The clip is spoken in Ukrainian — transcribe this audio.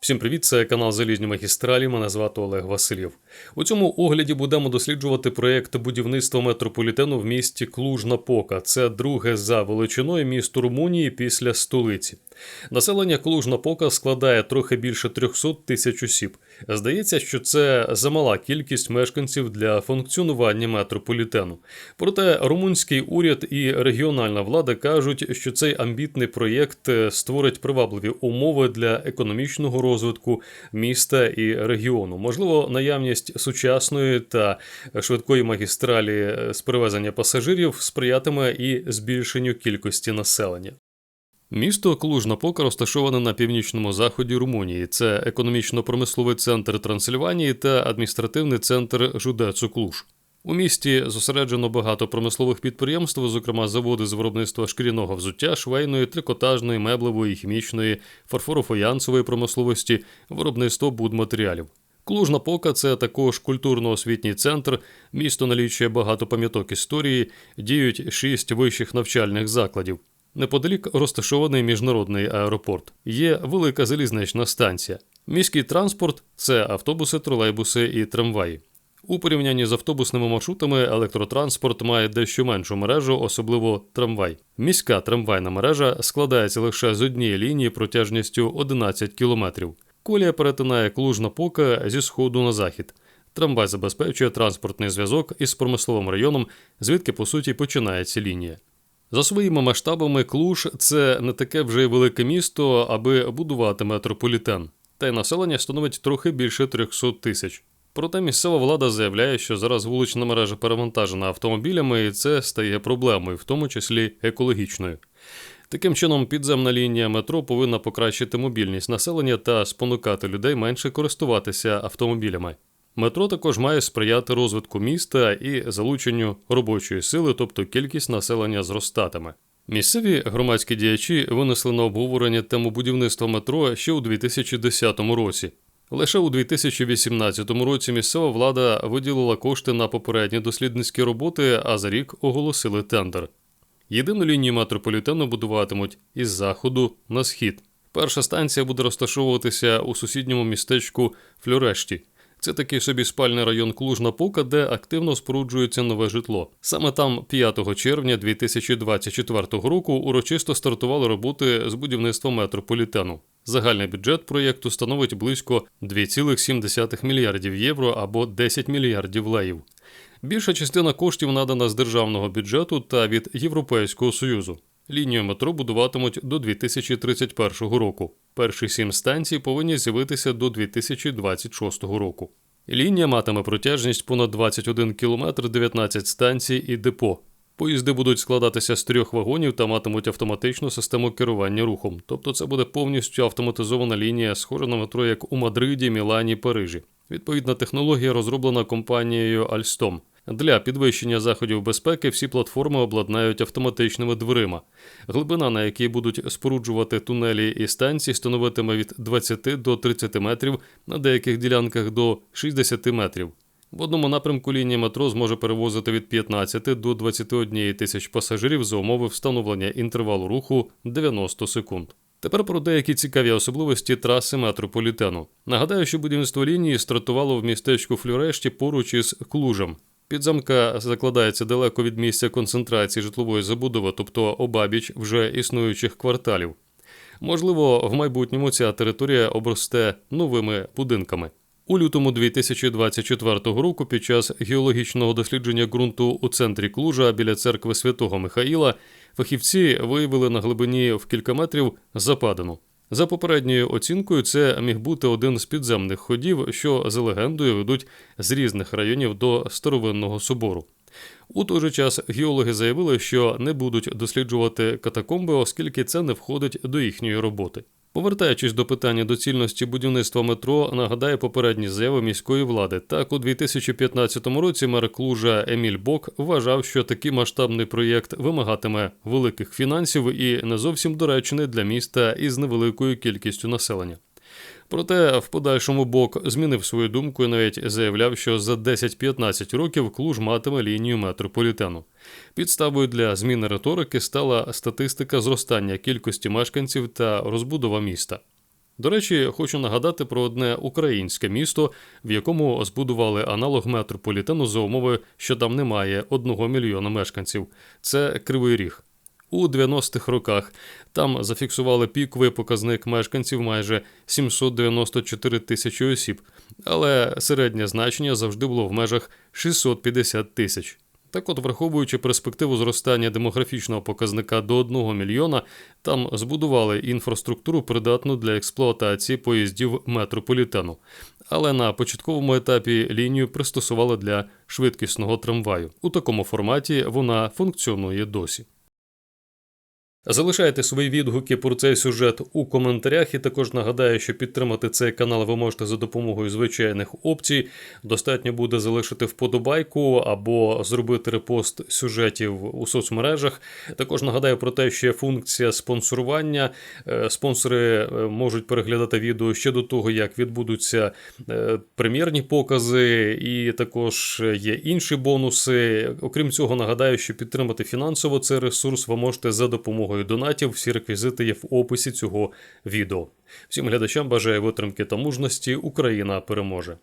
Всім привіт, це канал Залізні Магістралі. Мене звати Олег Васильєв. У цьому огляді будемо досліджувати проєкт будівництва метрополітену в місті Клужна-Пока. Це друге за величиною місто Румунії після столиці. Населення Клужна-Пока складає трохи більше 300 тисяч осіб. Здається, що це замала кількість мешканців для функціонування метрополітену. Проте румунський уряд і регіональна влада кажуть, що цей амбітний проєкт е, створить привабливі умови для економічного розвитку міста і регіону. Можливо, наявність сучасної та швидкої магістралі е, з перевезення пасажирів сприятиме і збільшенню кількості населення. Місто Клуж-Напока розташоване на північному заході Румунії. Це економічно-промисловий центр Трансильванії та адміністративний центр Жудецу Клуж. У місті зосереджено багато промислових підприємств, зокрема заводи з виробництва шкіряного взуття, швейної, трикотажної, меблевої, хімічної, фарфорофоянцевої промисловості, виробництво будматеріалів. Клуж-Напока – це також культурно-освітній центр. Місто налічує багато пам'яток історії, діють шість вищих навчальних закладів. Неподалік розташований міжнародний аеропорт. Є велика залізнична станція. Міський транспорт це автобуси, тролейбуси і трамваї. У порівнянні з автобусними маршрутами електротранспорт має дещо меншу мережу, особливо трамвай. Міська трамвайна мережа складається лише з однієї лінії протяжністю 11 кілометрів. Колія перетинає Клуж-Напока зі сходу на захід. Трамвай забезпечує транспортний зв'язок із промисловим районом, звідки по суті починається лінія. За своїми масштабами Клуж це не таке вже й велике місто, аби будувати метрополітен, та й населення становить трохи більше 300 тисяч. Проте місцева влада заявляє, що зараз вулична мережа перевантажена автомобілями, і це стає проблемою, в тому числі екологічною. Таким чином, підземна лінія метро повинна покращити мобільність населення та спонукати людей менше користуватися автомобілями. Метро також має сприяти розвитку міста і залученню робочої сили, тобто кількість населення зростатиме. Місцеві громадські діячі винесли на обговорення тему будівництва метро ще у 2010 році. Лише у 2018 році місцева влада виділила кошти на попередні дослідницькі роботи, а за рік оголосили тендер. Єдину лінію метрополітену будуватимуть із заходу на схід. Перша станція буде розташовуватися у сусідньому містечку Флюрешті. Це такий собі спальний район Клуж-Напока, де активно споруджується нове житло. Саме там 5 червня 2024 року урочисто стартували роботи з будівництва метрополітену. Загальний бюджет проєкту становить близько 2,7 мільярдів євро або 10 мільярдів леїв. Більша частина коштів надана з державного бюджету та від Європейського союзу. Лінію метро будуватимуть до 2031 року. Перші сім станцій повинні з'явитися до 2026 року. Лінія матиме протяжність понад 21 км, 19 станцій і депо. Поїзди будуть складатися з трьох вагонів та матимуть автоматичну систему керування рухом. Тобто це буде повністю автоматизована лінія, схожа на метро як у Мадриді, Мілані, Парижі. Відповідна технологія розроблена компанією Alstom. Для підвищення заходів безпеки всі платформи обладнають автоматичними дверима. Глибина, на якій будуть споруджувати тунелі і станції, становитиме від 20 до 30 метрів, на деяких ділянках до 60 метрів. В одному напрямку лінія метро зможе перевозити від 15 до 21 тисяч пасажирів за умови встановлення інтервалу руху 90 секунд. Тепер про деякі цікаві особливості траси метрополітену. Нагадаю, що будівництво лінії стартувало в містечку Флюрешті поруч із Клужем. Підземка закладається далеко від місця концентрації житлової забудови, тобто обабіч вже існуючих кварталів. Можливо, в майбутньому ця територія обросте новими будинками. У лютому 2024 року під час геологічного дослідження ґрунту у центрі Клужа біля церкви святого Михаїла фахівці виявили на глибині в кілька метрів западину. За попередньою оцінкою, це міг бути один з підземних ходів, що за легендою ведуть з різних районів до старовинного собору. У той же час геологи заявили, що не будуть досліджувати катакомби, оскільки це не входить до їхньої роботи. Повертаючись до питання доцільності будівництва метро, нагадає попередні заяви міської влади. Так, у 2015 році мер Клужа Еміль Бок вважав, що такий масштабний проєкт вимагатиме великих фінансів і не зовсім доречний для міста із невеликою кількістю населення. Проте в подальшому бок змінив свою думку і навіть заявляв, що за 10-15 років Клуж матиме лінію метрополітену. Підставою для зміни риторики стала статистика зростання кількості мешканців та розбудова міста. До речі, хочу нагадати про одне українське місто, в якому збудували аналог метрополітену за умови, що там немає одного мільйона мешканців. Це Кривий Ріг. У 90-х роках там зафіксували піковий показник мешканців майже 794 тисячі осіб, але середнє значення завжди було в межах 650 тисяч. Так от, враховуючи перспективу зростання демографічного показника до 1 мільйона, там збудували інфраструктуру, придатну для експлуатації поїздів метрополітену. Але на початковому етапі лінію пристосували для швидкісного трамваю. У такому форматі вона функціонує досі. Залишайте свої відгуки про цей сюжет у коментарях, і також нагадаю, що підтримати цей канал ви можете за допомогою звичайних опцій. Достатньо буде залишити вподобайку або зробити репост сюжетів у соцмережах. Також нагадаю про те, що є функція спонсорування. Е, Спонсори е, можуть переглядати відео ще до того, як відбудуться е, прем'єрні покази, і також є інші бонуси. Окрім цього, нагадаю, що підтримати фінансово цей ресурс ви можете за допомогою донатів. Всі реквізити є в описі цього відео. Всім глядачам бажаю витримки та мужності. Україна переможе!